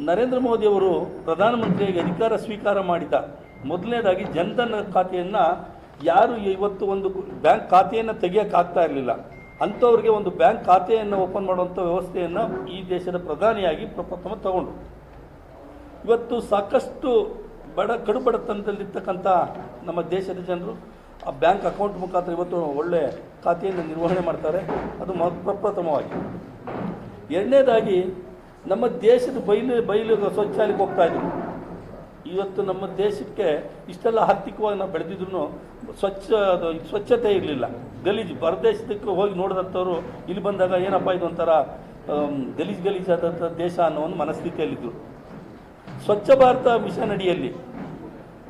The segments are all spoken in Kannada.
ನರೇಂದ್ರ ಮೋದಿಯವರು ಪ್ರಧಾನಮಂತ್ರಿಯಾಗಿ ಅಧಿಕಾರ ಸ್ವೀಕಾರ ಮಾಡಿದ ಮೊದಲನೇದಾಗಿ ಜನ್ಧನ್ ಖಾತೆಯನ್ನು ಯಾರು ಇವತ್ತು ಒಂದು ಬ್ಯಾಂಕ್ ಖಾತೆಯನ್ನು ತೆಗಿಯೋಕ್ಕಾಗ್ತಾ ಇರಲಿಲ್ಲ. ಅಂಥವ್ರಿಗೆ ಒಂದು ಬ್ಯಾಂಕ್ ಖಾತೆಯನ್ನು ಓಪನ್ ಮಾಡುವಂಥ ವ್ಯವಸ್ಥೆಯನ್ನು ಈ ದೇಶದ ಪ್ರಧಾನಿಯಾಗಿ ಪ್ರಪ್ರಥಮ ತಗೊಂಡು. ಇವತ್ತು ಸಾಕಷ್ಟು ಬಡ ಕಡು ಬಡತನದಲ್ಲಿರ್ತಕ್ಕಂಥ ನಮ್ಮ ದೇಶದ ಜನರು ಆ ಬ್ಯಾಂಕ್ ಅಕೌಂಟ್ ಮುಖಾಂತರ ಇವತ್ತು ಒಳ್ಳೆ ಖಾತೆಯನ್ನು ನಿರ್ವಹಣೆ ಮಾಡ್ತಾರೆ. ಅದು ಪ್ರಪ್ರಥಮವಾಗಿ ಎರಡನೇದಾಗಿ ನಮ್ಮ ದೇಶದ ಬಯಲು ಬಯಲು ಶೌಚಾಲಯಕ್ಕೆ ಹೋಗ್ತಾ ಇದ್ರು. ಇವತ್ತು ನಮ್ಮ ದೇಶಕ್ಕೆ ಇಷ್ಟೆಲ್ಲ ಆರ್ಥಿಕವಾಗಿ ನಾವು ಬೆಳೆದಿದ್ರು ಸ್ವಚ್ಛ, ಅದು ಸ್ವಚ್ಛತೆ ಇರಲಿಲ್ಲ. ಗಲೀಜು ಹೊರದೇಶದಕ್ಕೆ ಹೋಗಿ ನೋಡಿದಂಥವ್ರು ಇಲ್ಲಿ ಬಂದಾಗ ಏನಪ್ಪ ಇದು ಒಂಥರ ಗಲೀಜು ಗಲೀಜಾದಂಥ ದೇಶ ಅನ್ನೋ ಒಂದು ಮನಸ್ಥಿತಿಯಲ್ಲಿದ್ದರು ಸ್ವಚ್ಛ ಭಾರತ ಮಿಷನ್ ಅಡಿಯಲ್ಲಿ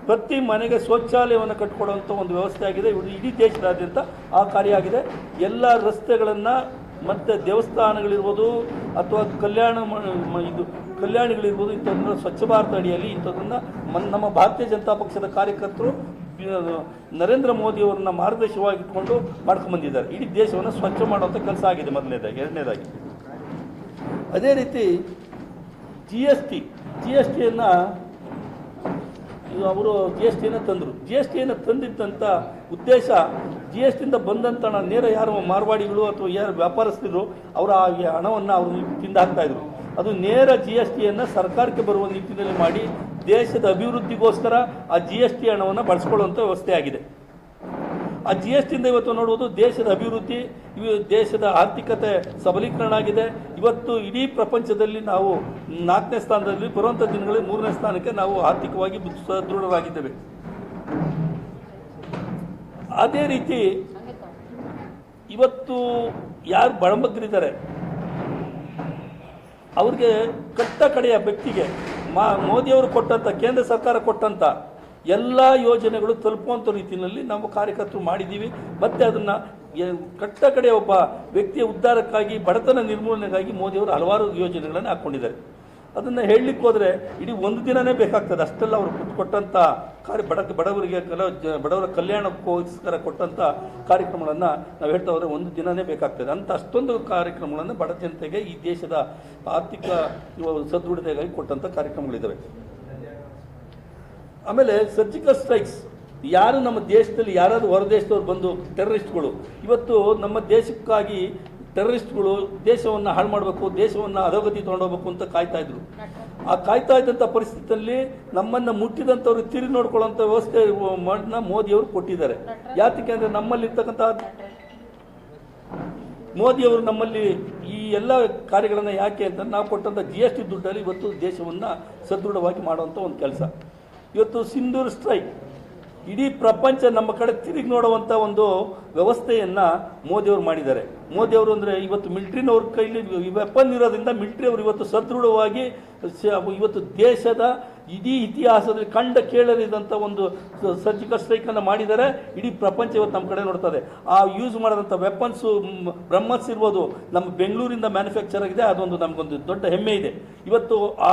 ಪ್ರತಿ ಮನೆಗೆ ಶೌಚಾಲಯವನ್ನು ಕಟ್ಕೊಡುವಂಥ ಒಂದು ವ್ಯವಸ್ಥೆ ಆಗಿದೆ. ಇಡೀ ದೇಶದಾದ್ಯಂತ ಆ ಕಾರ್ಯ ಆಗಿದೆ. ಎಲ್ಲ ರಸ್ತೆಗಳನ್ನು ಮತ್ತು ದೇವಸ್ಥಾನಗಳಿರ್ಬೋದು ಅಥವಾ ಕಲ್ಯಾಣ ಇದು ಕಲ್ಯಾಣಿಗಳಿರ್ಬೋದು ಇಂಥದ್ದನ್ನ ಸ್ವಚ್ಛ ಭಾರತ ಅಡಿಯಲ್ಲಿ ಇಂಥದನ್ನು ಮನ್, ನಮ್ಮ ಭಾರತೀಯ ಜನತಾ ಪಕ್ಷದ ಕಾರ್ಯಕರ್ತರು ನರೇಂದ್ರ ಮೋದಿಯವರನ್ನ ಮಾರ್ಗದರ್ಶವಾಗಿ ಇಟ್ಕೊಂಡು ಇಡೀ ದೇಶವನ್ನು ಸ್ವಚ್ಛ ಮಾಡುವಂಥ ಕೆಲಸ ಆಗಿದೆ ಮೊದಲನೇದಾಗಿ, ಎರಡನೇದಾಗಿ. ಅದೇ ರೀತಿ G S T G S ಟಿಯನ್ನು ಅವರು ಜಿ ಎಸ್ ಟಿಯನ್ನು ತಂದರು. ಜಿ ಎಸ್ ಟಿಯನ್ನು ತಂದಿದ್ದಂಥ ಉದ್ದೇಶ ಜಿ ಎಸ್ ಟಿಯಿಂದ ಬಂದಂಥ ನೇರ ಯಾರು ಮಾರ್ವಾಡಿಗಳು ಅಥವಾ ಯಾರು ವ್ಯಾಪಾರಸ್ಥರು, ಅವರ ಹಣವನ್ನು ಅವರು ತಿಂದು ಹಾಕ್ತಾಯಿದ್ರು ಅದು ನೇರ ಜಿ ಎಸ್ ಟಿಯನ್ನು ಸರ್ಕಾರಕ್ಕೆ ಬರುವ ನಿಟ್ಟಿನಲ್ಲಿ ಮಾಡಿ ದೇಶದ ಅಭಿವೃದ್ಧಿಗೋಸ್ಕರ ಆ ಜಿ ಎಸ್ ಟಿ ಹಣವನ್ನು ಬಳಸ್ಕೊಳ್ಳುವಂಥ ವ್ಯವಸ್ಥೆ ಆಗಿದೆ ಆ ಜಿ ಎಸ್ ಟಿಯಿಂದ ಇವತ್ತು ನೋಡುವುದು ದೇಶದ ಅಭಿವೃದ್ಧಿ ದೇಶದ ಆರ್ಥಿಕತೆ ಸಬಲೀಕರಣ ಆಗಿದೆ. ಇವತ್ತು ಇಡೀ ಪ್ರಪಂಚದಲ್ಲಿ ನಾವು ನಾಲ್ಕನೇ ಸ್ಥಾನದಲ್ಲಿ ಬರುವಂಥ ದಿನಗಳಲ್ಲಿ ಮೂರನೇ ಸ್ಥಾನಕ್ಕೆ ನಾವು ಆರ್ಥಿಕವಾಗಿ ಸದೃಢರಾಗಿದ್ದೇವೆ. ಅದೇ ರೀತಿ ಇವತ್ತು ಯಾರು ಬಡಂಬಗ್ರಿದ್ದಾರೆ ಅವ್ರಿಗೆ ಕಟ್ಟ ಕಡೆಯ ವ್ಯಕ್ತಿಗೆ ಮಾ ಮೋದಿಯವರು ಕೊಟ್ಟಂಥ ಕೇಂದ್ರ ಸರ್ಕಾರ ಕೊಟ್ಟಂಥ ಎಲ್ಲ ಯೋಜನೆಗಳು ತಲುಪುವಂಥ ರೀತಿಯಲ್ಲಿ ನಾವು ಕಾರ್ಯಕರ್ತರು ಮಾಡಿದ್ದೀವಿ. ಮತ್ತು ಅದನ್ನು ಕಟ್ಟ ಕಡೆಯ ಒಬ್ಬ ವ್ಯಕ್ತಿಯ ಉದ್ಧಾರಕ್ಕಾಗಿ, ಬಡತನ ನಿರ್ಮೂಲನೆಗಾಗಿ ಮೋದಿಯವರು ಹಲವಾರು ಯೋಜನೆಗಳನ್ನು ಹಾಕ್ಕೊಂಡಿದ್ದಾರೆ ಅದನ್ನು ಹೇಳಲಿಕ್ಕೆ ಹೋದರೆ ಇಡೀ ಒಂದು ದಿನನೇ ಬೇಕಾಗ್ತದೆ. ಅಷ್ಟೆಲ್ಲ ಅವರು ಕೊಟ್ಟಂಥ ಕಾರ್ಯ ಬಡ ಬಡವರಿಗೆ ಕಲ ಬಡವರ ಕಲ್ಯಾಣಕ್ಕೋಸ್ಕರ ಕೊಟ್ಟಂಥ ಕಾರ್ಯಕ್ರಮಗಳನ್ನು ನಾವು ಹೇಳ್ತಾ ಹೋದರೆ ಒಂದು ದಿನನೇ ಬೇಕಾಗ್ತದೆ. ಅಂತ ಅಷ್ಟೊಂದು ಕಾರ್ಯಕ್ರಮಗಳನ್ನು ಬಡ ಜನತೆಗೆ ಈ ದೇಶದ ಆರ್ಥಿಕ ಸದೃಢತೆಗಾಗಿ ಕೊಟ್ಟಂಥ ಕಾರ್ಯಕ್ರಮಗಳಿದ್ದಾವೆ ಆಮೇಲೆ ಸರ್ಜಿಕಲ್ ಸ್ಟ್ರೈಕ್ಸ್. ಯಾರು ನಮ್ಮ ದೇಶದಲ್ಲಿ ಯಾರಾದರೂ ಹೊರದೇಶದವ್ರು ಬಂದು ಟೆರರಿಸ್ಟ್ಗಳು, ಇವತ್ತು ನಮ್ಮ ದೇಶಕ್ಕಾಗಿ ಟೆರರಿಸ್ಟ್ಗಳು ದೇಶವನ್ನು ಹಾಳು ಮಾಡಬೇಕು, ದೇಶವನ್ನು ಅಧೋಗತಿ ತೊಗೊಂಡೋಗ್ಬೇಕು ಅಂತ ಕಾಯ್ತಾ ಇದ್ರು. ಆ ಕಾಯ್ತಾ ಇದ್ದಂಥ ಪರಿಸ್ಥಿತಿಯಲ್ಲಿ ನಮ್ಮನ್ನು ಮುಟ್ಟಿದಂಥವ್ರು ತಿರುಗಿ ನೋಡ್ಕೊಳ್ಳೋಂಥ ವ್ಯವಸ್ಥೆ ಮಣ್ಣನ್ನ ಮೋದಿಯವರು ಕೊಟ್ಟಿದ್ದಾರೆ. ಯಾತಕ್ಕೆ ಅಂದರೆ ನಮ್ಮಲ್ಲಿರ್ತಕ್ಕಂಥ ಮೋದಿಯವರು ನಮ್ಮಲ್ಲಿ ಈ ಎಲ್ಲ ಕಾರ್ಯಗಳನ್ನು ಯಾಕೆ ಅಂತ ನಾವು ಕೊಟ್ಟಂಥ ಜಿ ಎಸ್ ಟಿ ದುಡ್ಡಲ್ಲಿ ಇವತ್ತು ದೇಶವನ್ನು ಸದೃಢವಾಗಿ ಮಾಡುವಂಥ ಒಂದು ಕೆಲಸ. ಇವತ್ತು ಸಿಂಧೂರ್ ಸ್ಟ್ರೈಕ್, ಇಡೀ ಪ್ರಪಂಚ ನಮ್ಮ ಕಡೆ ತಿರುಗಿ ನೋಡುವಂಥ ಒಂದು ವ್ಯವಸ್ಥೆಯನ್ನು ಮೋದಿಯವರು ಮಾಡಿದ್ದಾರೆ. ಮೋದಿಯವರು ಅಂದರೆ ಇವತ್ತು ಮಿಲ್ಟ್ರಿನವ್ರ ಕೈಲಿ ವೆಪನ್ ಇರೋದ್ರಿಂದ ಮಿಲಿಟ್ರಿಯವರು ಇವತ್ತು ಸದೃಢವಾಗಿ ಇವತ್ತು ದೇಶದ ಇಡೀ ಇತಿಹಾಸದಲ್ಲಿ ಕಂಡ ಕೇಳರಿದಂಥ ಒಂದು ಸರ್ಜಿಕಲ್ ಸ್ಟ್ರೈಕನ್ನು ಮಾಡಿದರೆ ಇಡೀ ಪ್ರಪಂಚ ಇವತ್ತು ನಮ್ಮ ಕಡೆ ನೋಡ್ತದೆ ಆ ಯೂಸ್ ಮಾಡಿದಂಥ ವೆಪನ್ಸು ಬ್ರಹ್ಮಸ್ ಇರ್ಬೋದು, ನಮ್ಮ ಬೆಂಗಳೂರಿಂದ ಮ್ಯಾನುಫ್ಯಾಕ್ಚರ್ ಆಗಿದೆ. ಅದೊಂದು ನಮಗೊಂದು ದೊಡ್ಡ ಹೆಮ್ಮೆ ಇದೆ. ಇವತ್ತು ಆ,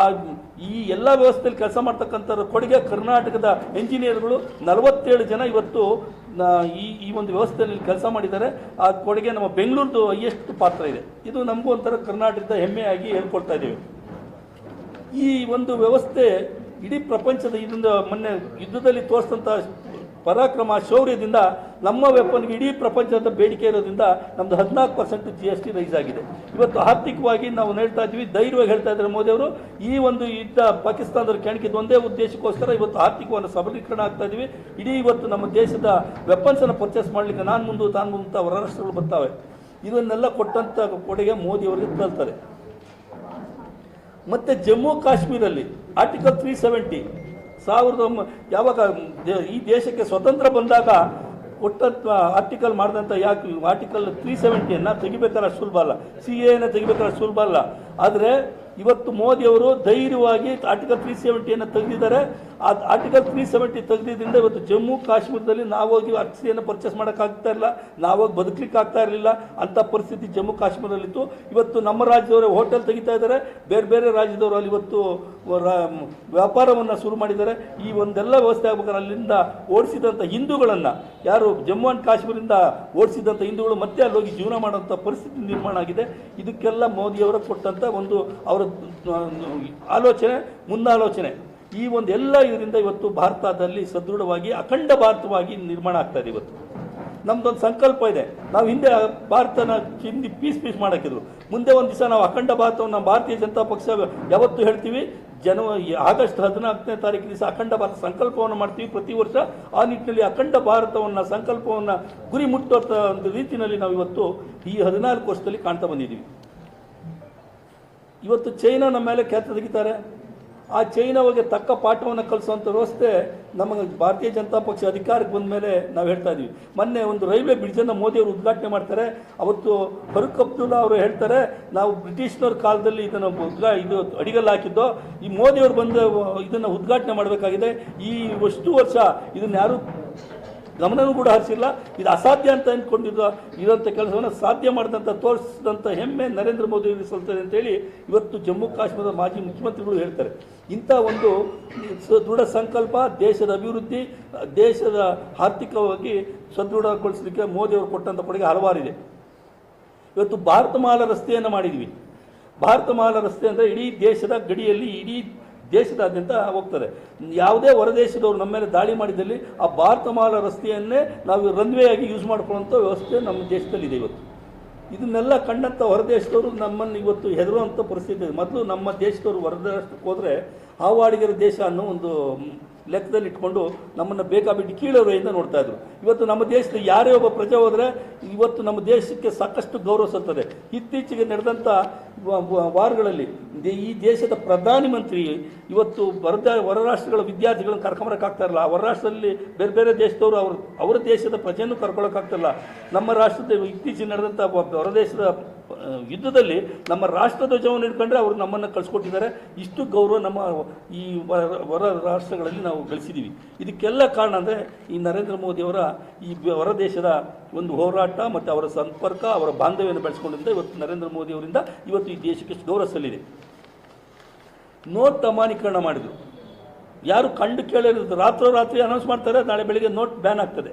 ಈ ಎಲ್ಲ ವ್ಯವಸ್ಥೆಯಲ್ಲಿ ಕೆಲಸ ಮಾಡ್ತಕ್ಕಂಥ ಕೊಡುಗೆ ಕರ್ನಾಟಕದ ಎಂಜಿನಿಯರ್ಗಳು ನಲವತ್ತೇಳು ಜನ ಇವತ್ತು ಈ ಈ ಒಂದು ವ್ಯವಸ್ಥೆಯಲ್ಲಿ ಕೆಲಸ ಮಾಡಿದ್ದಾರೆ. ಆ ಕೊಡುಗೆ ನಮ್ಮ ಬೆಂಗಳೂರದು ಹೈಯೆಸ್ಟ್ ಪಾತ್ರ ಇದೆ. ಇದು ನಮಗೂ ಒಂಥರ ಕರ್ನಾಟಕದ ಹೆಮ್ಮೆಯಾಗಿ ಹೇಳ್ಕೊಳ್ತಾ ಇದ್ದೀವಿ. ಈ ಒಂದು ವ್ಯವಸ್ಥೆ ಇಡೀ ಪ್ರಪಂಚದ ಇದೊಂದು ಮೊನ್ನೆ ಯುದ್ಧದಲ್ಲಿ ತೋರಿಸಿದಂಥ ಪರಾಕ್ರಮ ಶೌರ್ಯದಿಂದ ನಮ್ಮ ವೆಪನ್ಗೆ ಇಡೀ ಪ್ರಪಂಚದ ಬೇಡಿಕೆ ಇರೋದ್ರಿಂದ ನಮ್ಮದು ಹದಿನಾಲ್ಕು percent G S T rise ಆಗಿದೆ. ಇವತ್ತು ಆರ್ಥಿಕವಾಗಿ ನಾವು ಹೇಳ್ತಾ ಇದ್ವಿ ಧೈರ್ಯವಾಗಿ ಹೇಳ್ತಾ ಇದ್ದಾರೆ ಮೋದಿಯವರು ಈ ಒಂದು ಯುದ್ಧ ಪಾಕಿಸ್ತಾನದ ಕೆಣಕಿದ ಒಂದೇ ಉದ್ದೇಶಕ್ಕೋಸ್ಕರ ಇವತ್ತು ಆರ್ಥಿಕವನ್ನು ಸಬಲೀಕರಣ ಆಗ್ತಾ ಇದ್ದೀವಿ. ಇಡೀ ಇವತ್ತು ನಮ್ಮ ದೇಶದ ವೆಪನ್ಸನ್ನು ಪರ್ಚೇಸ್ ಮಾಡಲಿಕ್ಕೆ ನಾನು ಮುಂದೆ, ತಾನು ಮುಂದೆ ಹೊರ ರಾಷ್ಟ್ರಗಳು ಬರ್ತಾವೆ. ಇದನ್ನೆಲ್ಲ ಕೊಟ್ಟಂಥ ಕೊಡುಗೆ ಮೋದಿಯವರಿಗೆ ತಲ್ತಾರೆ. ಮತ್ತು ಜಮ್ಮು ಕಾಶ್ಮೀರಲ್ಲಿ ಆರ್ಟಿಕಲ್ ತ್ರೀ ಸೆವೆಂಟಿ ಸಾವಿರದ ಯಾವಾಗ ಈ ದೇಶಕ್ಕೆ ಸ್ವತಂತ್ರ ಬಂದಾಗ ಕೊಟ್ಟ ಆರ್ಟಿಕಲ್ ಮಾಡಿದಂಥ ಯಾಕೆ ಆರ್ಟಿಕಲ್ ತ್ರೀ ಸೆವೆಂಟಿಯನ್ನು ತೆಗಿಬೇಕಾದ್ರೆ ಸುಲಭ ಅಲ್ಲ. ಸಿ ಎನ ತೆಗಿಬೇಕಾದ್ರೆ ಸುಲಭ ಅಲ್ಲ. ಆದರೆ ಇವತ್ತು ಮೋದಿಯವರು ಧೈರ್ಯವಾಗಿ ಆರ್ಟಿಕಲ್ ತ್ರೀ ಸೆವೆಂಟಿಯನ್ನು ತೆಗೆದಿದ್ದಾರೆ. ಆ ಆರ್ಟಿಕಲ್ ತ್ರೀ ಸೆವೆಂಟಿ ತೆಗೆದಿದ್ದರಿಂದ ಇವತ್ತು ಜಮ್ಮು ಕಾಶ್ಮೀರದಲ್ಲಿ ನಾವೋಗಿ ಅಕ್ಸಿಯನ್ನು ಪರ್ಚೇಸ್ ಮಾಡೋಕ್ಕಾಗ್ತಾ ಇಲ್ಲ. ನಾವೋಗಿ ಬದುಕಲಿಕ್ಕೆ ಆಗ್ತಾ ಇರಲಿಲ್ಲ. ಅಂಥ ಪರಿಸ್ಥಿತಿ ಜಮ್ಮು ಕಾಶ್ಮೀರದಲ್ಲಿತ್ತು. ಇವತ್ತು ನಮ್ಮ ರಾಜ್ಯದವರು ಹೋಟೆಲ್ ತೆಗಿತಾ ಇದ್ದಾರೆ. ಬೇರೆ ಬೇರೆ ರಾಜ್ಯದವರು ಅಲ್ಲಿ ಇವತ್ತು ವ್ಯಾಪಾರವನ್ನು ಶುರು ಮಾಡಿದ್ದಾರೆ. ಈ ಒಂದೆಲ್ಲ ವ್ಯವಸ್ಥೆ ಆಗ್ಬೇಕಾದ್ರೆ ಅಲ್ಲಿಂದ ಓಡಿಸಿದಂಥ ಹಿಂದೂಗಳನ್ನು, ಯಾರು ಜಮ್ಮು ಆ್ಯಂಡ್ ಕಾಶ್ಮೀರದಿಂದ ಓಡಿಸಿದಂಥ ಹಿಂದೂಗಳು ಮತ್ತೆ ಅಲ್ಲಿ ಹೋಗಿ ಜೀವನ ಮಾಡುವಂಥ ಪರಿಸ್ಥಿತಿ ನಿರ್ಮಾಣ ಆಗಿದೆ. ಇದಕ್ಕೆಲ್ಲ ಮೋದಿಯವರು ಕೊಟ್ಟಂಥ ಒಂದು ಅವರ ಆ, ಆಲೋಚನೆ ಮುಂದಾಲೋಚನೆ ಈ ಒಂದು ಎಲ್ಲ ಇದರಿಂದ ಇವತ್ತು ಭಾರತದಲ್ಲಿ ಸದೃಢವಾಗಿ ಅಖಂಡ ಭಾರತವಾಗಿ ನಿರ್ಮಾಣ ಆಗ್ತಾ ಇದೆ ಇವತ್ತು. ನಮ್ದೊಂದು ಸಂಕಲ್ಪ ಇದೆ. ನಾವು ಹಿಂದೆ ಭಾರತನ ಹಿಂದಿ ಪೀಸ್ ಪೀಸ್ ಮಾಡಾಕಿದ್ರು ಮುಂದೆ ಒಂದು ದಿವಸ ನಾವು ಅಖಂಡ ಭಾರತವನ್ನು ನಮ್ಮ ಭಾರತೀಯ ಜನತಾ ಪಕ್ಷ ಯಾವತ್ತು ಹೇಳ್ತೀವಿ. ಜನವರಿ ಆಗಸ್ಟ್ ಹದಿನಾಲ್ಕನೇ ತಾರೀಕು ದಿವಸ ಅಖಂಡ ಭಾರತ ಸಂಕಲ್ಪವನ್ನು ಮಾಡ್ತೀವಿ. ಪ್ರತಿ ವರ್ಷ ಆ ನಿಟ್ಟಿನಲ್ಲಿ ಅಖಂಡ ಭಾರತವನ್ನು ಸಂಕಲ್ಪವನ್ನು ಗುರಿ ಮುಟ್ಟುವಂಥ ಒಂದು ರೀತಿಯಲ್ಲಿ ನಾವು ಇವತ್ತು ಈ ಹದಿನಾಲ್ಕು ವರ್ಷದಲ್ಲಿ ಕಾಣ್ತಾ ಬಂದಿದ್ದೀವಿ. ಇವತ್ತು ಚೈನಾ ನಮ್ಮ ಮೇಲೆ ಕೆತ್ತ ತೆಗಿತಾರೆ. ಆ ಚೈನಾಗೆ ತಕ್ಕ ಪಾಠವನ್ನು ಕಲಿಸುವಂಥ ವ್ಯವಸ್ಥೆ ನಮಗೆ ಭಾರತೀಯ ಜನತಾ ಪಕ್ಷ ಅಧಿಕಾರಕ್ಕೆ ಬಂದ ಮೇಲೆ ನಾವು ಹೇಳ್ತಾ ಇದ್ದೀವಿ ಮೊನ್ನೆ ಒಂದು ರೈಲ್ವೆ ಬ್ರಿಡ್ಜನ್ನು ಮೋದಿಯವರು ಉದ್ಘಾಟನೆ ಮಾಡ್ತಾರೆ. ಅವತ್ತು ಫರೂಕ್ ಅಬ್ದುಲ್ಲಾ ಅವರು ಹೇಳ್ತಾರೆ, ನಾವು ಬ್ರಿಟಿಷ್ನವ್ರ ಕಾಲದಲ್ಲಿ ಇದನ್ನು ಉದ್ಘಾ, ಇದು ಅಡಿಗಲ್ಲಿ ಹಾಕಿದ್ದೋ, ಈ ಮೋದಿಯವರು ಬಂದು ಇದನ್ನು ಉದ್ಘಾಟನೆ ಮಾಡಬೇಕಾಗಿದೆ. ಈ ಅಷ್ಟು ವರ್ಷ ಇದನ್ನು ಯಾರು ಗಮನವೂ ಕೂಡ ಹರಿಸಿಲ್ಲ. ಇದು ಅಸಾಧ್ಯ ಅಂತ ಅಂದ್ಕೊಂಡಿದ್ದ ಇರೋಂಥ ಕೆಲಸವನ್ನು ಸಾಧ್ಯ ಮಾಡಿದಂಥ ತೋರಿಸಿದಂಥ ಹೆಮ್ಮೆ ನರೇಂದ್ರ ಮೋದಿ ಸಲ್ತದೆ ಅಂತೇಳಿ ಇವತ್ತು ಜಮ್ಮು ಕಾಶ್ಮೀರದ ಮಾಜಿ ಮುಖ್ಯಮಂತ್ರಿಗಳು ಹೇಳ್ತಾರೆ. ಇಂಥ ಒಂದು ದೃಢ ಸಂಕಲ್ಪ ದೇಶದ ಅಭಿವೃದ್ಧಿ, ದೇಶದ ಆರ್ಥಿಕವಾಗಿ ಸದೃಢಗೊಳಿಸಲಿಕ್ಕೆ ಮೋದಿಯವರು ಕೊಟ್ಟಂಥ ಕೊಡುಗೆ ಹಲವಾರಿದೆ. ಇವತ್ತು ಭಾರತ ಮಾಲಾ ರಸ್ತೆಯನ್ನು ಮಾಡಿದ್ವಿ. ಭಾರತ ಮಾಲ ರಸ್ತೆ ಅಂದರೆ ಇಡೀ ದೇಶದ ಗಡಿಯಲ್ಲಿ ಇಡೀ ದೇಶದಾದ್ಯಂತ ಹೋಗ್ತಾರೆ ಯಾವುದೇ ಹೊರದೇಶದವರು ನಮ್ಮ ಮೇಲೆ ದಾಳಿ ಮಾಡಿದಲ್ಲಿ ಆ ಭಾರತ ಮಾಲ ರಸ್ತೆಯನ್ನೇ ನಾವು ರನ್ವೇ ಆಗಿ ಯೂಸ್ ಮಾಡ್ಕೊಳ್ಳೋಂಥ ವ್ಯವಸ್ಥೆ ನಮ್ಮ ದೇಶದಲ್ಲಿದೆ ಇವತ್ತು. ಇದನ್ನೆಲ್ಲ ಕಂಡಂಥ ಹೊರದೇಶದವರು ನಮ್ಮನ್ನು ಇವತ್ತು ಹೆದರುವಂಥ ಪರಿಸ್ಥಿತಿ ಇದೆ. ಮೊದಲು ನಮ್ಮ ದೇಶದವರು ಹೊರದೇಶಕ್ಕೆ ಹೋದರೆ ಹಾವಾಡಿಗರ ದೇಶ ಅನ್ನೋ ಒಂದು ಲೆಕ್ಕದಲ್ಲಿ ಇಟ್ಕೊಂಡು ನಮ್ಮನ್ನು ಬೇಕಾಬಿಟ್ಟು ಕೀಳೋರೆಯಿಂದ ನೋಡ್ತಾ ಇದ್ರು. ಇವತ್ತು ನಮ್ಮ ದೇಶದ ಯಾರೇ ಒಬ್ಬ ಪ್ರಜೆ ಹೋದರೆ ಇವತ್ತು ನಮ್ಮ ದೇಶಕ್ಕೆ ಸಾಕಷ್ಟು ಗೌರವ ಸಲ್ತದೆ. ಇತ್ತೀಚೆಗೆ ನಡೆದಂಥ ವಾರಗಳಲ್ಲಿ ಈ ದೇಶದ ಪ್ರಧಾನಿ ಮಂತ್ರಿ ಇವತ್ತು ಹೊರದ ಹೊರ ರಾಷ್ಟ್ರಗಳ ವಿದ್ಯಾರ್ಥಿಗಳನ್ನು ಕರ್ಕೊಂಬರಕ್ಕಾಗ್ತಾ ಇರಲ್ಲ ಬೇರೆ ಬೇರೆ ದೇಶದವರು ಅವರು ಅವರ ದೇಶದ ಪ್ರಜೆಯನ್ನು ಕರ್ಕೊಳ್ಳೋಕ್ಕಾಗ್ತಿಲ್ಲ ನಮ್ಮ ರಾಷ್ಟ್ರದ ಇತ್ತೀಚೆಗೆ ನಡೆದಂಥ ಹೊರ ದೇಶದ ಯುದ್ಧದಲ್ಲಿ ನಮ್ಮ ರಾಷ್ಟ್ರ ಧ್ವಜವನ್ನು ಇಟ್ಕೊಂಡ್ರೆ ಅವರು ನಮ್ಮನ್ನು ಕಳಿಸ್ಕೊಟ್ಟಿದ್ದಾರೆ. ಇಷ್ಟು ಗೌರವ ನಮ್ಮ ಈ ಹೊರ ರಾಷ್ಟ್ರಗಳಲ್ಲಿ ನಾವು ಗಳಿಸಿದ್ದೀವಿ ಇದಕ್ಕೆಲ್ಲ ಕಾರಣ ಅಂದರೆ ಈ ನರೇಂದ್ರ ಮೋದಿಯವರ ಈ ಹೊರ ದೇಶದ ಒಂದು ಹೋರಾಟ ಮತ್ತು ಅವರ ಸಂಪರ್ಕ, ಅವರ ಬಾಂಧವ್ಯವನ್ನು ಬೆಳೆಸ್ಕೊಂಡಿದ್ದ ಇವತ್ತು ನರೇಂದ್ರ ಮೋದಿ ಅವರಿಂದ ಇವತ್ತು ಈ ದೇಶಕ್ಕೆ ಗೌರವ ಸಲ್ಲಿದೆ. ನೋಟ್ ಅಮಾನೀಕರಣ ಮಾಡಿದರು. ಯಾರು ಕಂಡು ಕೇಳಿರೋದು ರಾತ್ರೋರಾತ್ರಿ ಅನೌನ್ಸ್ ಮಾಡ್ತಾರೆ, ನಾಳೆ ಬೆಳಿಗ್ಗೆ ನೋಟ್ ಬ್ಯಾನ್ ಆಗ್ತದೆ.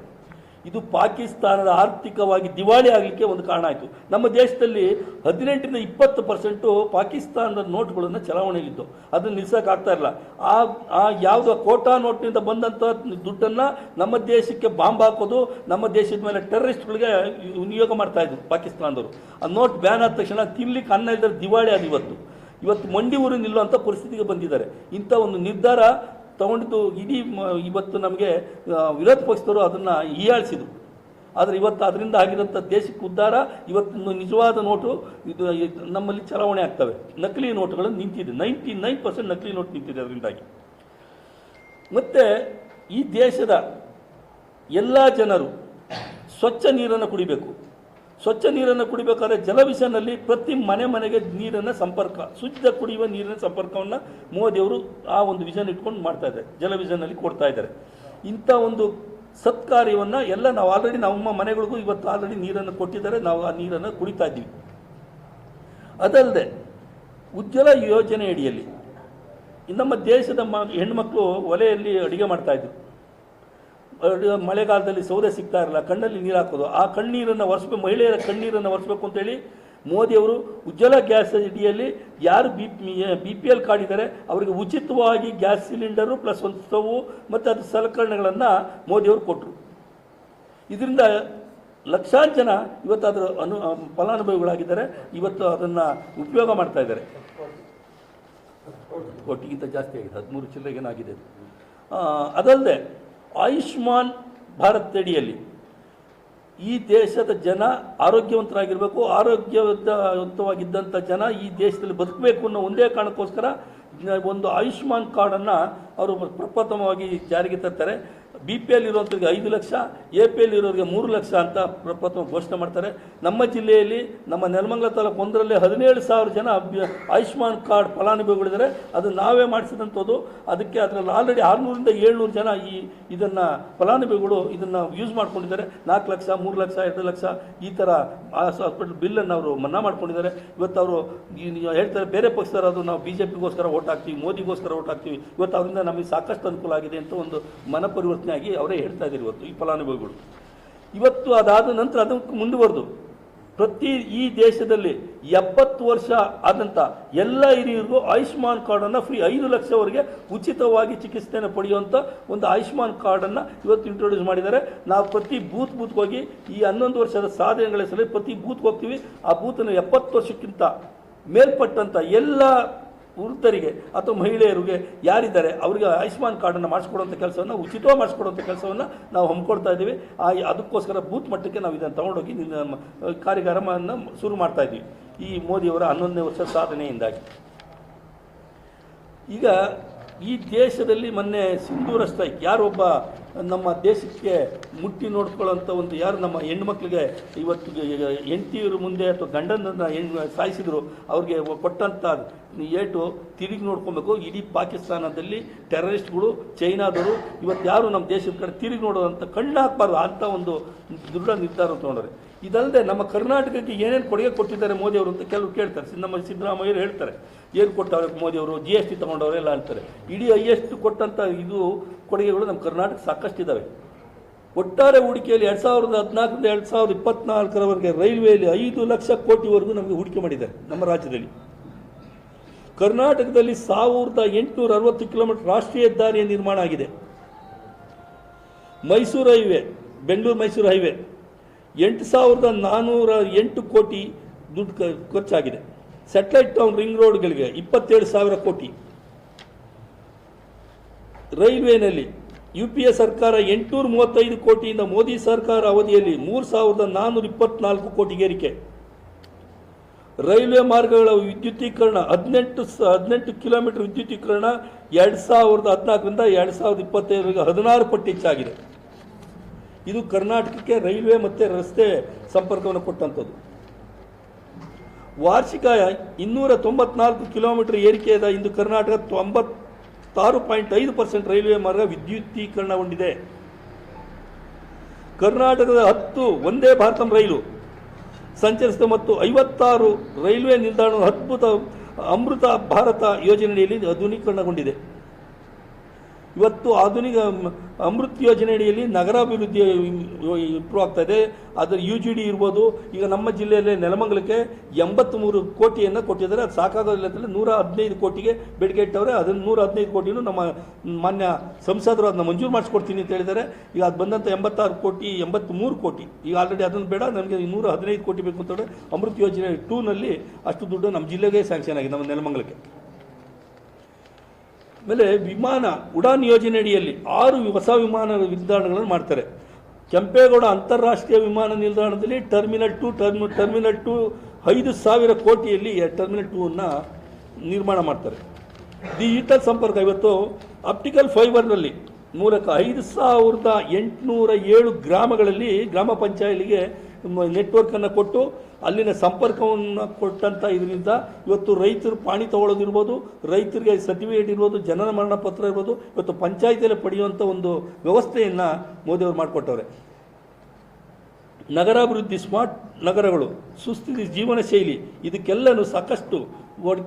ಇದು ಪಾಕಿಸ್ತಾನದ ಆರ್ಥಿಕವಾಗಿ ದಿವಾಳಿ ಆಗಲಿಕ್ಕೆ ಒಂದು ಕಾರಣ ಆಯಿತು. ನಮ್ಮ ದೇಶದಲ್ಲಿ ಹದಿನೆಂಟರಿಂದ ಇಪ್ಪತ್ತು ಪರ್ಸೆಂಟು ಪಾಕಿಸ್ತಾನದ ನೋಟ್ಗಳನ್ನು ಚಲಾವಣೆಯಲ್ಲಿದ್ದು. ಅದನ್ನು ನಿಲ್ಸೋಕ್ಕಾಗ್ತಾ ಇಲ್ಲ ಆ ಆ ಯಾವುದೋ ಕೋಟಾ ನೋಟ್ನಿಂದ ಬಂದಂಥ ದುಡ್ಡನ್ನು ನಮ್ಮ ದೇಶಕ್ಕೆ ಬಾಂಬ್ ಹಾಕೋದು, ನಮ್ಮ ದೇಶದ ಮೇಲೆ ಟೆರರಿಸ್ಟ್ಗಳಿಗೆ ವಿನಿಯೋಗ ಮಾಡ್ತಾ ಇದ್ರು ಪಾಕಿಸ್ತಾನದವರು. ಆ ನೋಟ್ ಬ್ಯಾನ್ ಆದ ತಕ್ಷಣ ತಿನ್ಲಿಕ್ಕೆ ಅನ್ನ ಇಲ್ಲದ್ರೆ ದಿವಾಳಿ ಅದು ಇವತ್ತು. ಇವತ್ತು ಮಂಡಿ ಊರು ನಿಲ್ಲುವಂಥ ಪರಿಸ್ಥಿತಿಗೆ ಬಂದಿದ್ದಾರೆ. ಇಂಥ ಒಂದು ನಿರ್ಧಾರ ತಗೊಂಡಿದ್ದು ಇಡೀ ಇವತ್ತು ನಮಗೆ ವಿರೋಧ ಪಕ್ಷದವರು ಅದನ್ನು ಹೀಯಾಳಿಸಿದರು. ಆದರೆ ಇವತ್ತು ಅದರಿಂದ ಆಗಿರೋಂಥ ದೇಶಕ್ಕೆ ಉದ್ಧಾರ ಇವತ್ತು ನಿಜವಾದ ನೋಟು, ಇದು ನಮ್ಮಲ್ಲಿ ಚಲಾವಣೆ ಆಗ್ತವೆ. ನಕಲಿ ನೋಟುಗಳು ನಿಂತಿದೆ. ನೈಂಟಿ ನೈನ್ ಪರ್ಸೆಂಟ್ ನಕಲಿ ನೋಟ್ ನಿಂತಿದೆ ಅದರಿಂದಾಗಿ. ಮತ್ತು ಈ ದೇಶದ ಎಲ್ಲ ಜನರು ಸ್ವಚ್ಛ ನೀರನ್ನು ಕುಡಿಬೇಕು. ಸ್ವಚ್ಛ ನೀರನ್ನು ಕುಡಿಬೇಕಾದ್ರೆ ಜಲವಿಷನಲ್ಲಿ ಪ್ರತಿ ಮನೆ ಮನೆಗೆ ನೀರನ್ನು ಸಂಪರ್ಕ, ಶುದ್ಧ ಕುಡಿಯುವ ನೀರಿನ ಸಂಪರ್ಕವನ್ನು ಮೋದಿಯವರು ಆ ಒಂದು ವಿಷನ್ ಇಟ್ಕೊಂಡು ಮಾಡ್ತಾ ಇದ್ದಾರೆ ಜಲವಿಷನಲ್ಲಿ ಕೊಡ್ತಾ ಇದ್ದಾರೆ. ಇಂಥ ಒಂದು ಸತ್ಕಾರ್ಯವನ್ನು ಎಲ್ಲ ನಾವು ಆಲ್ರೆಡಿ ನಮ್ಮ ಮನೆಗಳಿಗೂ ಇವತ್ತು ಆಲ್ರೆಡಿ ನೀರನ್ನು ಕೊಟ್ಟಿದ್ದಾರೆ, ನಾವು ಆ ನೀರನ್ನು ಕುಡಿತಾ ಇದ್ದೀವಿ. ಅದಲ್ಲದೆ ಉಜ್ವಲ ಯೋಜನೆ ಅಡಿಯಲ್ಲಿ, ನಮ್ಮ ದೇಶದ ಮ ಹೆಣ್ಮಕ್ಳು ಒಲೆಯಲ್ಲಿ ಅಡುಗೆ ಮಾಡ್ತಾಯಿದ್ರು ಮಳೆಗಾಲದಲ್ಲಿ ಸೌದೆ ಸಿಗ್ತಾ ಇರಲ್ಲ, ಕಣ್ಣಲ್ಲಿ ನೀರು ಹಾಕೋದು. ಆ ಕಣ್ಣೀರನ್ನು ಒರೆಸ್ಬೇಕು ಮಹಿಳೆಯರ ಕಣ್ಣೀರನ್ನು ಒರೆಸ್ಬೇಕು ಅಂತೇಳಿ ಮೋದಿಯವರು ಉಜ್ವಲ ಗ್ಯಾಸ್ ಅಡಿಯಲ್ಲಿ ಯಾರು B B P L card ಇದ್ದಾರೆ, ಅವರಿಗೆ ಉಚಿತವಾಗಿ ಗ್ಯಾಸ್ ಸಿಲಿಂಡರು ಪ್ಲಸ್ ಒಂದು ಸ್ಟವ್ ಮತ್ತು ಅದು ಸಲಕರಣೆಗಳನ್ನು ಮೋದಿಯವರು ಕೊಟ್ಟರು ಇದರಿಂದ ಲಕ್ಷಾಂತರ ಜನ ಇವತ್ತು ಅದರ ಅನು ಫಲಾನುಭವಿಗಳಾಗಿದ್ದಾರೆ, ಇವತ್ತು ಅದನ್ನು ಉಪಯೋಗ ಮಾಡ್ತಾ ಇದ್ದಾರೆ. ಕೋಟಿಗಿಂತ ಜಾಸ್ತಿ ಆಗಿದೆ, ಹದಿಮೂರು ಚಿಲ್ಲರೆಗೇನಾಗಿದೆ ಅದು. ಅದಲ್ಲದೆ ಆಯುಷ್ಮಾನ್ ಭಾರತ್ ಅಡಿಯಲ್ಲಿ ಈ ದೇಶದ ಜನ ಆರೋಗ್ಯವಂತರಾಗಿರಬೇಕು ಆರೋಗ್ಯವಂತವಾಗಿದ್ದಂಥ ಜನ ಈ ದೇಶದಲ್ಲಿ ಬದುಕಬೇಕು ಅನ್ನೋ ಒಂದೇ ಕಾರಣಕ್ಕೋಸ್ಕರ ಒಂದು ಆಯುಷ್ಮಾನ್ ಕಾರ್ಡನ್ನು ಅವರು ಪ್ರಪ್ರಥಮವಾಗಿ ಜಾರಿಗೆ ತರ್ತಾರೆ. ಬಿ ಪಿ ಎಲ್ ಇರೋರಿಗೆ ಐದು ಲಕ್ಷ ಎ ಪಿ ಎಲ್ ಇರೋರಿಗೆ ಮೂರು ಲಕ್ಷ ಅಂತ ಪ್ರ- ಪ್ರಥಮ ಘೋಷಣೆ ಮಾಡ್ತಾರೆ. ನಮ್ಮ ಜಿಲ್ಲೆಯಲ್ಲಿ, ನಮ್ಮ ನೆಲಮಂಗಲ ತಾಲೂಕು ಒಂದರಲ್ಲಿ ಹದಿನೇಳು ಸಾವಿರ ಜನ ಆಯುಷ್ಮಾನ್ ಕಾರ್ಡ್ ಫಲಾನುಭವಿಗಳಿದ್ದಾರೆ. ಅದು ನಾವೇ ಮಾಡಿಸಿದಂಥದ್ದು. ಅದಕ್ಕೆ ಅದರಲ್ಲಿ ಆಲ್ರೆಡಿ ಆರುನೂರಿಂದ ಏಳ್ನೂರು ಜನ ಈ, ಇದನ್ನು ಫಲಾನುಭವಿಗಳು ಇದನ್ನು ಯೂಸ್ ಮಾಡ್ಕೊಂಡಿದ್ದಾರೆ. ನಾಲ್ಕು ಲಕ್ಷ, ಮೂರು ಲಕ್ಷ, ಎರಡು ಲಕ್ಷ ಈ ಥರ ಹಾಸ್ಪಿಟ್ಲ್ ಬಿಲ್ಲನ್ನು ಅವರು ಮನ್ನಾ ಮಾಡ್ಕೊಂಡಿದ್ದಾರೆ. ಇವತ್ತು ಅವರು ಹೇಳ್ತಾರೆ, ಬೇರೆ ಪಕ್ಷದವರಾದ್ರು ನಾವು ಬಿ ಜೆ ಪಿಗೋಸ್ಕರ ಓಟ್ ಹಾಕ್ತೀವಿ, ಮೋದಿಗೋಸ್ಕರ ಓಟ್ ಹಾಕ್ತೀವಿ. ಇವತ್ತು ಅವರಿಂದ ನಮಗೆ ಸಾಕಷ್ಟು ಅನುಕೂಲ ಆಗಿದೆ ಅಂತ ಒಂದು ಮನ ಆಗಿ ಅವರೇ ಹೇಳ್ತಾ ಇದ್ದಾರೆ ಇವತ್ತು ಈ ಫಲಾನುಭವಿಗಳು. ಇವತ್ತು ಅದಾದ ನಂತರ ಅದಕ್ಕೆ ಮುಂದುವರೆದು. ಪ್ರತಿ ಈ ದೇಶದಲ್ಲಿ ಎಪ್ಪತ್ತು ವರ್ಷ ಆದಂಥ ಎಲ್ಲ ಹಿರಿಯರಿಗೂ ಆಯುಷ್ಮಾನ್ ಕಾರ್ಡನ್ನು ಫ್ರೀ ಐದು ಲಕ್ಷವರೆಗೆ ಉಚಿತವಾಗಿ ಚಿಕಿತ್ಸೆಯನ್ನು ಪಡೆಯುವಂಥ ಒಂದು ಆಯುಷ್ಮಾನ್ ಕಾರ್ಡನ್ನು ಇವತ್ತು ಇಂಟ್ರೊಡ್ಯೂಸ್ ಮಾಡಿದ್ದಾರೆ. ನಾವು ಪ್ರತಿ ಬೂತ್ ಬೂತ್ಗೆ ಹೋಗಿ ಈ ಹನ್ನೊಂದು ವರ್ಷದ ಸಾಧನೆಗಳ ಸಲ ಪ್ರತಿ ಬೂತ್ಗೆ ಹೋಗ್ತೀವಿ. ಆ ಬೂತನ್ನು ಎಪ್ಪತ್ತು ವರ್ಷಕ್ಕಿಂತ ಮೇಲ್ಪಟ್ಟಂಥ ಎಲ್ಲ ವೃದ್ಧರಿಗೆ ಅಥವಾ ಮಹಿಳೆಯರಿಗೆ ಯಾರಿದ್ದಾರೆ, ಅವರಿಗೆ ಆಯುಷ್ಮಾನ್ ಕಾರ್ಡನ್ನು ಮಾಡಿಸ್ಕೊಡುವಂಥ ಕೆಲಸವನ್ನು, ಉಚಿತವಾಗಿ ಮಾಡಿಸ್ಕೊಡುವಂಥ ಕೆಲಸವನ್ನು ನಾವು ಹಮ್ಮಿಕೊಡ್ತಾ ಇದ್ದೀವಿ. ಆ, ಅದಕ್ಕೋಸ್ಕರ ಬೂತ್ ಮಟ್ಟಕ್ಕೆ ನಾವು ಇದನ್ನು ತೊಗೊಂಡೋಗಿ ಕಾರ್ಯಕ್ರಮವನ್ನು ಶುರು ಮಾಡ್ತಾ ಇದ್ದೀವಿ. ಈ ಮೋದಿಯವರ ಹನ್ನೊಂದನೇ ವರ್ಷ ಸಾಧನೆಯಿಂದಾಗಿ. ಈಗ ಈ ದೇಶದಲ್ಲಿ ಮೊನ್ನೆ ಸಿಂಧೂರ ಸ್ಟ್ರೈಕ್ ಯಾರೊಬ್ಬ ನಮ್ಮ ದೇಶಕ್ಕೆ ಮುಟ್ಟಿ ನೋಡ್ಕೊಳ್ಳೋಂಥ ಒಂದು, ಯಾರು ನಮ್ಮ ಹೆಣ್ಮಕ್ಳಿಗೆ ಇವತ್ತು ಹೆಂಡತಿಯರ ಮುಂದೆ ಅಥವಾ ಗಂಡನನ್ನು ಹೆಣ್ಣು ಸಾಯಿಸಿದ್ರು, ಅವ್ರಿಗೆ ಕೊಟ್ಟಂಥ ಏಟು ತಿರುಗಿ ನೋಡ್ಕೊಬೇಕು. ಇಡೀ ಪಾಕಿಸ್ತಾನದಲ್ಲಿ ಟೆರರಿಸ್ಟ್ಗಳು, ಚೈನಾದವರು, ಇವತ್ತು ಯಾರು ನಮ್ಮ ದೇಶದ ಕಡೆ ತಿರುಗಿ ನೋಡೋದಂತ ಕಣ್ಣು ಅಂತ ಒಂದು ದೃಢ ನಿರ್ಧಾರ ತೊಗೊಂಡ್ರೆ ಇದಲ್ಲದೆ ನಮ್ಮ ಕರ್ನಾಟಕಕ್ಕೆ ಏನೇನು ಕೊಡುಗೆ ಕೊಟ್ಟಿದ್ದಾರೆ ಮೋದಿಯವರು ಅಂತ ಕೆಲವರು ಕೇಳ್ತಾರೆ. ನಮ್ಮ ಸಿದ್ದರಾಮಯ್ಯರು ಹೇಳ್ತಾರೆ. ಏನು ಕೊಟ್ಟವ್ರೆ ಮೋದಿಯವರು? ಜಿ ಎಸ್ ಟಿ ತೊಗೊಂಡವರೆಲ್ಲ ಅಂತಾರೆ. ಇಡೀ ಹೈಯೆಸ್ಟ್ ಕೊಟ್ಟಂಥ ಇದು ಕೊಡುಗೆಗಳು ನಮ್ಮ ಕರ್ನಾಟಕ ಸಾಕಷ್ಟು ಇದ್ದಾವೆ ಒಟ್ಟಾರೆ ಹೂಡಿಕೆಯಲ್ಲಿ ಎರಡು ಸಾವಿರದ ಹದಿನಾಲ್ಕರಿಂದ ಎರಡು ಸಾವಿರದ ಇಪ್ಪತ್ನಾಲ್ಕರವರೆಗೆ ರೈಲ್ವೆಯಲ್ಲಿ ಐದು ಲಕ್ಷ ಕೋಟಿವರೆಗೂ ನಮಗೆ ಹೂಡಿಕೆ ಮಾಡಿದ್ದಾರೆ ನಮ್ಮ ರಾಜ್ಯದಲ್ಲಿ. ಕರ್ನಾಟಕದಲ್ಲಿ ಸಾವಿರದ ಎಂಟುನೂರ ಅರವತ್ತು ಕಿಲೋಮೀಟರ್ ರಾಷ್ಟ್ರೀಯ ಹೆದ್ದಾರಿಯ ನಿರ್ಮಾಣ ಆಗಿದೆ. ಮೈಸೂರು ಹೈವೇ, ಬೆಂಗಳೂರು ಮೈಸೂರು ಹೈವೇ, ಎಂಟು ಸಾವಿರದ ನಾನ್ನೂರ ಎಂಟು ಕೋಟಿ ದುಡ್ಡು ಖರ್ಚಾಗಿದೆ. ಸ್ಯಾಟಲೈಟ್ ಟೌನ್ ರಿಂಗ್ ರೋಡ್ಗಳಿಗೆ ಇಪ್ಪತ್ತೇಳು ಸಾವಿರ ಕೋಟಿ. ರೈಲ್ವೆನಲ್ಲಿ ಯು ಪಿ ಎ ಸರ್ಕಾರ ಎಂಟುನೂರ ಮೂವತ್ತೈದು ಕೋಟಿಯಿಂದ ಮೋದಿ ಸರ್ಕಾರ ಅವಧಿಯಲ್ಲಿ ಮೂರು ಸಾವಿರದ ನಾನ್ನೂರ ಇಪ್ಪತ್ನಾಲ್ಕು ಕೋಟಿಗೆ ಏರಿಕೆ ರೈಲ್ವೆ ಮಾರ್ಗಗಳ ವಿದ್ಯುತೀಕರಣ ಹದಿನೆಂಟು ಸ- ಹದಿನೆಂಟು ಕಿಲೋಮೀಟರ್ ವಿದ್ಯುತೀಕರಣ ಎರಡು ಸಾವಿರದ ಹದಿನಾಲ್ಕರಿಂದ ಎರಡು ಸಾವಿರದ ಇಪ್ಪತ್ತೈದರಿಗೆ ಹದಿನಾರು ಪಟ್ಟು ಹೆಚ್ಚಾಗಿದೆ. ಇದು ಕರ್ನಾಟಕಕ್ಕೆ ರೈಲ್ವೆ ಮತ್ತು ರಸ್ತೆ ಸಂಪರ್ಕವನ್ನು ಕೊಟ್ಟಂಥದ್ದು. ವಾರ್ಷಿಕ ಇನ್ನೂರ ತೊಂಬತ್ನಾಲ್ಕು ಕಿಲೋಮೀಟರ್ ಏರಿಕೆಯಾದ ಇಂದು. ಕರ್ನಾಟಕ ತೊಂಬತ್ತಾರು ಪಾಯಿಂಟ್ ಐದು ಪರ್ಸೆಂಟ್ ರೈಲ್ವೆ ಮಾರ್ಗ ವಿದ್ಯುತ್ತೀಕರಣಗೊಂಡಿದೆ ಕರ್ನಾಟಕದ ಹತ್ತು, ಒಂದೇ ಭಾರತಂ ರೈಲು. ಸಂಚರಿಸಿದ ಮತ್ತು ಐವತ್ತಾರು ರೈಲ್ವೆ ನಿಲ್ದಾಣ ಅದ್ಭುತ ಅಮೃತ ಭಾರತ ಯೋಜನೆಯಲ್ಲಿ ಆಧುನೀಕರಣಗೊಂಡಿದೆ. ಇವತ್ತು ಆಧುನಿಕ ಅಮೃತ್ ಅಮೃತ್ ಯೋಜನೆಯಡಿಯಲ್ಲಿ ನಗರಾಭಿವೃದ್ಧಿ ಇಂಪ್ರೂವ್ ಆಗ್ತಾ ಇದೆ. ಅದರ ಯು ಜಿ ಡಿ ಇರ್ಬೋದು, ಈಗ ನಮ್ಮ ಜಿಲ್ಲೆಯಲ್ಲಿ ನೆಲಮಂಗಲಕ್ಕೆ ಎಂಬತ್ತ್ಮೂರು ಕೋಟಿಯನ್ನು ಕೊಟ್ಟಿದ್ದಾರೆ. ಅದು ಸಾಕಾಗೋದಿಲ್ಲ ಅಂತೇಳಿ ನೂರ ಹದಿನೈದು ಕೋಟಿಗೆ ಬೇಡಿಕೆ ಇಟ್ಟವ್ರೆ. ಅದನ್ನು ನೂರ ಹದಿನೈದು ಕೋಟಿನೂ ನಮ್ಮ ಮಾನ್ಯ ಸಂಸದರು ಅದನ್ನ ಮಂಜೂರು ಮಾಡಿಸ್ಕೊಡ್ತೀನಿ ಅಂತ ಹೇಳಿದ್ದಾರೆ. ಈಗ ಅದು ಬಂದಂಥ ಎಂಬತ್ತಾರು ಕೋಟಿ ಎಂಬತ್ತ್ಮೂರು ಕೋಟಿ. ಈಗ ಆಲ್ರೆಡಿ ಅದನ್ನು ಬೇಡ. ನಮಗೆ ನೂರ ಹದಿನೈದು ಕೋಟಿ ಬೇಕು ಅಂತೇಳಿ ಅಮೃತ್ ಯೋಜನೆ ಟೂನಲ್ಲಿ ಅಷ್ಟು ದುಡ್ಡು ನಮ್ಮ ಜಿಲ್ಲೆಗೆ ಸ್ಯಾಂಕ್ಷನ್ ಆಗಿದೆ, ನಮ್ಮ ನೆಲಮಂಗಲಕ್ಕೆ. ಆಮೇಲೆ ವಿಮಾನ, ಉಡಾನ್ ಯೋಜನೆಯಡಿಯಲ್ಲಿ ಆರು ಹೊಸ ವಿಮಾನ ನಿಲ್ದಾಣಗಳನ್ನು ಮಾಡ್ತಾರೆ. ಕೆಂಪೇಗೌಡ ಅಂತಾರಾಷ್ಟ್ರೀಯ ವಿಮಾನ ನಿಲ್ದಾಣದಲ್ಲಿ ಟರ್ಮಿನಲ್ ಟು, ಟರ್ಮಿ, ಟರ್ಮಿನಲ್ ಟು ಐದು ಸಾವಿರ ಕೋಟಿಯಲ್ಲಿ ಟರ್ಮಿನಲ್ ಟೂವನ್ನು ನಿರ್ಮಾಣ ಮಾಡ್ತಾರೆ. ಡಿಜಿಟಲ್ ಸಂಪರ್ಕ, ಇವತ್ತು ಆಪ್ಟಿಕಲ್ ಫೈಬರ್ನಲ್ಲಿ ಮೂಲಕ ಐದು ಸಾವಿರದ ಎಂಟುನೂರ ಏಳು ಗ್ರಾಮಗಳಲ್ಲಿ, ಗ್ರಾಮ ಪಂಚಾಯತಿಗೆ ನೆಟ್ವರ್ಕನ್ನು ಕೊಟ್ಟು ಅಲ್ಲಿನ ಸಂಪರ್ಕವನ್ನು ಕೊಟ್ಟಂಥ ಇದರಿಂದ ಇವತ್ತು ರೈತರು ಪಾಣಿ ತಗೊಳ್ಳೋದಿರ್ಬೋದು ರೈತರಿಗೆ ಸರ್ಟಿಫಿಕೇಟ್ ಇರ್ಬೋದು, ಜನನ ಮರಣ ಪತ್ರ ಇರ್ಬೋದು, ಇವತ್ತು ಪಂಚಾಯತಿಯಲ್ಲಿ ಪಡೆಯುವಂಥ ಒಂದು ವ್ಯವಸ್ಥೆಯನ್ನು ಮೋದಿಯವರು ಮಾಡಿಕೊಟ್ಟವ್ರೆ. ನಗರಾಭಿವೃದ್ಧಿ, ಸ್ಮಾರ್ಟ್ ನಗರಗಳು, ಸುಸ್ಥಿತಿ ಜೀವನ ಶೈಲಿ, ಇದಕ್ಕೆಲ್ಲನೂ ಸಾಕಷ್ಟು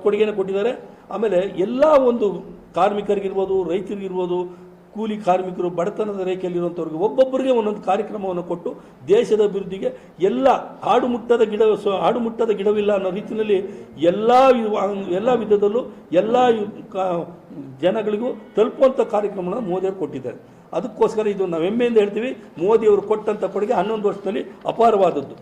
ಕೊಡುಗೆಯನ್ನು ಕೊಟ್ಟಿದ್ದಾರೆ. ಆಮೇಲೆ ಎಲ್ಲ ಒಂದು ಕಾರ್ಮಿಕರಿಗಿರ್ಬೋದು, ರೈತರಿಗಿರ್ಬೋದು ಕೂಲಿ ಕಾರ್ಮಿಕರು ಬಡತನದ ರೇಖೆಯಲ್ಲಿರುವಂಥವ್ರಿಗೆ ಒಬ್ಬೊಬ್ಬರಿಗೆ ಒಂದೊಂದು ಕಾರ್ಯಕ್ರಮವನ್ನು ಕೊಟ್ಟು ದೇಶದ ಅಭಿವೃದ್ಧಿಗೆ ಎಲ್ಲ ಹಾಡು ಮುಟ್ಟದ ಗಿಡ ಹಾಡು ಮುಟ್ಟದ ಗಿಡವಿಲ್ಲ ಅನ್ನೋ ರೀತಿಯಲ್ಲಿ ಎಲ್ಲ ಎಲ್ಲ ವಿಧದಲ್ಲೂ ಎಲ್ಲ ಜನಗಳಿಗೂ ತಲುಪುವಂಥ ಕಾರ್ಯಕ್ರಮವನ್ನು ಮೋದಿಯವರು ಕೊಟ್ಟಿದ್ದಾರೆ. ಅದಕ್ಕೋಸ್ಕರ ಇದು ನಾವು ಹೆಮ್ಮೆಯಿಂದ ಹೇಳ್ತೀವಿ. ಮೋದಿಯವರು ಕೊಟ್ಟಂಥ ಕೊಡುಗೆ ಹನ್ನೊಂದು ವರ್ಷದಲ್ಲಿ ಅಪಾರವಾದದ್ದು.